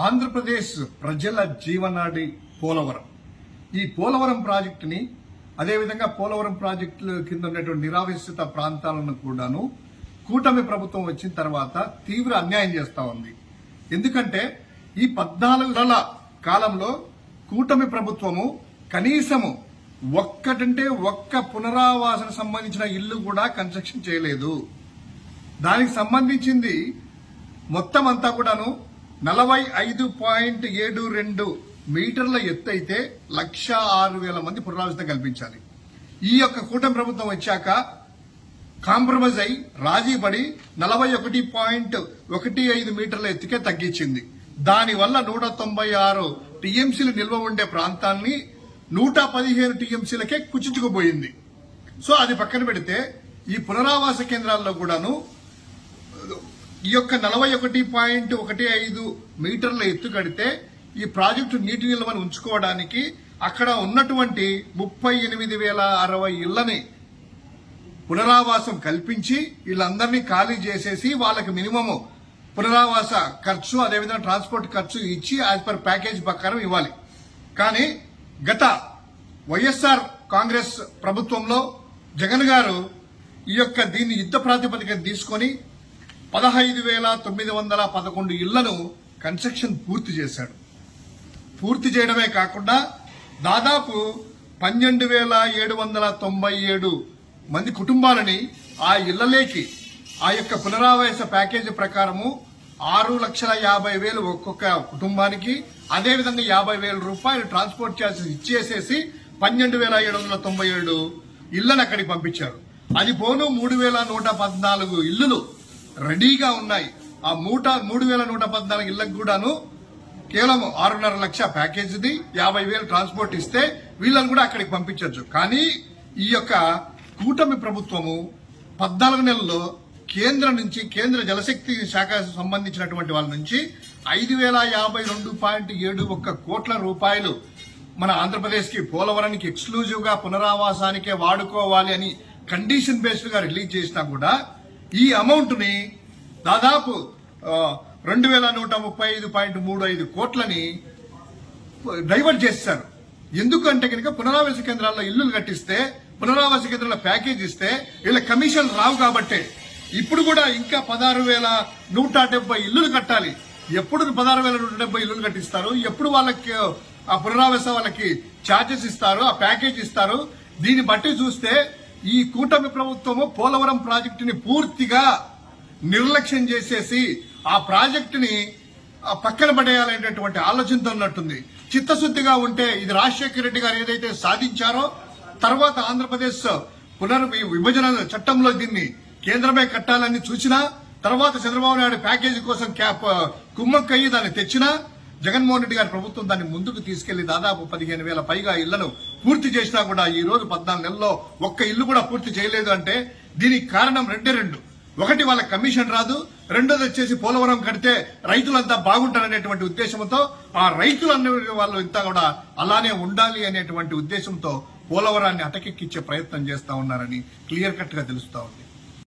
ఆంధ్రప్రదేశ్ ప్రజల జీవనాడి పోలవరం. ఈ పోలవరం ప్రాజెక్టుని అదేవిధంగా పోలవరం ప్రాజెక్టుల కింద ఉన్నటువంటి నిరావేశిత ప్రాంతాలను కూడాను కూటమి ప్రభుత్వం వచ్చిన తర్వాత తీవ్ర అన్యాయం చేస్తూ ఉంది. ఎందుకంటే ఈ పద్నాలుగు నెలల కాలంలో కూటమి ప్రభుత్వము కనీసము ఒక్కటంటే ఒక్క పునరావాసన సంబంధించిన ఇల్లు కూడా కన్స్ట్రక్షన్ చేయలేదు. దానికి సంబంధించింది మొత్తం అంతా కూడాను నలభై ఐదు పాయింట్ ఏడు రెండు మీటర్ల ఎత్తు అయితే లక్ష ఆరు వేల మంది పునరావాసం కల్పించాలి. ఈ యొక్క కూటమి ప్రభుత్వం వచ్చాక కాంప్రమైజ్ అయి రాజీ పడి నలభై ఒకటి పాయింట్ ఒకటి ఐదు మీటర్ల ఎత్తుకే తగ్గించింది. దానివల్ల నూట తొంభై ఆరు టీఎంసీలు నిల్వ ఉండే ప్రాంతాన్ని నూట పదిహేను టీఎంసీలకే కుచించుకుపోయింది. సో అది పక్కన పెడితే ఈ పునరావాస కేంద్రాల్లో కూడాను ఈ యొక్క నలభై ఒకటి పాయింట్ ఒకటి ఐదు మీటర్ల ఎత్తు కడితే ఈ ప్రాజెక్టు నీటి నిల్వను ఉంచుకోవడానికి అక్కడ ఉన్నటువంటి ముప్పై ఎనిమిది వేల అరవై ఇళ్ళని పునరావాసం కల్పించి వీళ్ళందరినీ ఖాళీ చేసేసి వాళ్ళకి మినిమము పునరావాస ఖర్చు అదేవిధంగా ట్రాన్స్పోర్ట్ ఖర్చు ఇచ్చి యాజ్ పర్ ప్యాకేజ్ ప్రకారం ఇవ్వాలి. కానీ గత వైఎస్ఆర్ కాంగ్రెస్ ప్రభుత్వంలో జగన్ గారు ఈ యొక్క దీన్ని యుద్ధ ప్రాతిపదికన తీసుకొని పదహైదు వేల తొమ్మిది వందల పదకొండు ఇళ్ళను కన్స్ట్రక్షన్ పూర్తి చేశాడు. పూర్తి చేయడమే కాకుండా దాదాపు పన్నెండు వేల ఏడు వందల తొంభై ఏడు మంది కుటుంబాలని ఆ ఇళ్ళలేకి ఆ యొక్క పునరావాస ప్యాకేజీ ప్రకారము ఆరు లక్షల యాభై వేలు ఒక్కొక్క కుటుంబానికి అదేవిధంగా యాభై వేల రూపాయలు ట్రాన్స్పోర్ట్ ఛార్జెస్ ఇచ్చేసేసి పన్నెండు వేల ఏడు వందల తొంభై ఏడు ఇళ్ళను అక్కడికి పంపించారు. అది పోను మూడు వేల నూట పద్నాలుగు ఇల్లులు రెడీగా ఉన్నాయి. ఆ మూట మూడు వేల నూట పద్నాలుగు ఇళ్ళకు కూడాను కేవలం ఆరున్నర లక్ష ప్యాకేజీది యాభై వేలు ట్రాన్స్పోర్ట్ ఇస్తే వీళ్ళని కూడా అక్కడికి పంపించవచ్చు కానీ ఈ యొక్క కూటమి ప్రభుత్వము పద్నాలుగు నెలల్లో కేంద్రం నుంచి కేంద్ర జలశక్తి శాఖ సంబంధించినటువంటి వాళ్ళ నుంచి ఐదు వేల యాభై రెండు పాయింట్ ఏడు ఒక్క కోట్ల రూపాయలు మన ఆంధ్రప్రదేశ్కి పోలవరానికి ఎక్స్క్లూజివ్గా పునరావాసానికే వాడుకోవాలి అని కండిషన్ బేస్డ్గా రిలీజ్ చేసినా కూడా ఈ అమౌంట్ని దాదాపు రెండు వేల నూట ముప్పై ఐదు పాయింట్ మూడు ఐదు కోట్లని డైవర్ట్ చేశారు ఎందుకంటే కనుక పునరావాస కేంద్రాల్లో ఇల్లులు కట్టిస్తే పునరావాస కేంద్రాల ప్యాకేజ్ ఇస్తే వీళ్ళ కమిషన్ రావు కాబట్టే. ఇప్పుడు కూడా ఇంకా పదహారు వేల నూట డెబ్బై ఇల్లులు కట్టాలి. ఎప్పుడు పదహారు వేల నూట డెబ్బై ఇల్లులు కట్టిస్తారు? ఎప్పుడు వాళ్ళకి ఆ పునరావాస వాళ్ళకి ఛార్జెస్ ఇస్తారు ఆ ప్యాకేజ్ ఇస్తారు? దీన్ని బట్టి చూస్తే ఈ కూటమి ప్రభుత్వము పోలవరం ప్రాజెక్టుని పూర్తిగా నిర్లక్ష్యం చేసేసి ఆ ప్రాజెక్టుని పక్కన పడేయాలనేటటువంటి ఆలోచనతో ఉన్నట్టుంది. చిత్తశుద్ధిగా ఉంటే ఇది రాజశేఖర రెడ్డి గారు ఏదైతే సాధించారో తర్వాత ఆంధ్రప్రదేశ్ పునర్ విభజన చట్టంలో దీన్ని కేంద్రమే కట్టాలని చూసినా తర్వాత చంద్రబాబు నాయుడు ప్యాకేజీ కోసం క్యాప్ కుమ్మక్కయ్యి దాన్ని తెచ్చినా జగన్మోహన్ రెడ్డి గారి ప్రభుత్వం దాన్ని ముందుకు తీసుకెళ్ళి దాదాపు పదిహేను వేల పైగా ఇళ్ళను పూర్తి చేసినా కూడా ఈ రోజు పద్నాలుగు నెలల్లో ఒక్క ఇల్లు కూడా పూర్తి చేయలేదు అంటే దీనికి కారణం రెండే రెండు. ఒకటి వాళ్ళ కమిషన్ రాదు రెండోది వచ్చేసి పోలవరం కడితే రైతులంతా బాగుంటారనేటువంటి ఉద్దేశంతో ఆ రైతులు అనే వాళ్ళు ఇంత కూడా అలానే ఉండాలి అనేటువంటి ఉద్దేశంతో పోలవరాన్ని అటకెక్కించే ప్రయత్నం చేస్తా ఉన్నారని క్లియర్ కట్గా తెలుస్తా ఉంది.